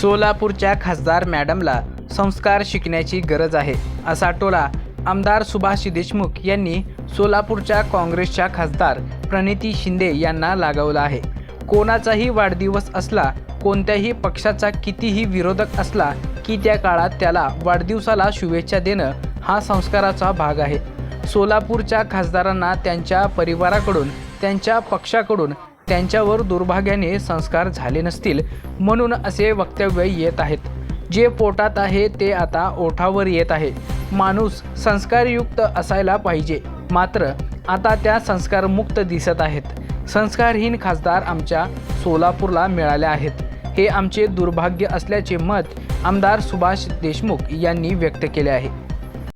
सोलापूरच्या खासदार मॅडमला संस्कार शिकण्याची गरज आहे असा टोला आमदार सुभाष देशमुख यांनी सोलापूरच्या काँग्रेसच्या खासदार प्रणिती शिंदे यांना लागवला आहे. कोणाचाही वाढदिवस असला कोणत्याही पक्षाचा कितीही विरोधक असला की त्या काळात त्याला वाढदिवसाला शुभेच्छा देणं हा संस्काराचा भाग आहे. सोलापूरच्या खासदारांना त्यांच्या परिवाराकडून त्यांच्या पक्षाकडून त्यांच्यावर दुर्भाग्याने संस्कार झाले नसतील म्हणून असे वक्तव्य येत आहेत. जे पोटात आहे ते आता ओठावर येत आहे. माणूस संस्कारयुक्त असायला पाहिजे. मात्र आता त्या संस्कारमुक्त दिसत आहेत. संस्कारहीन खासदार आमच्या सोलापूरला मिळाले आहेत. हे आमचे दुर्भाग्य असल्याचे मत आमदार सुभाष देशमुख यांनी व्यक्त केले आहे.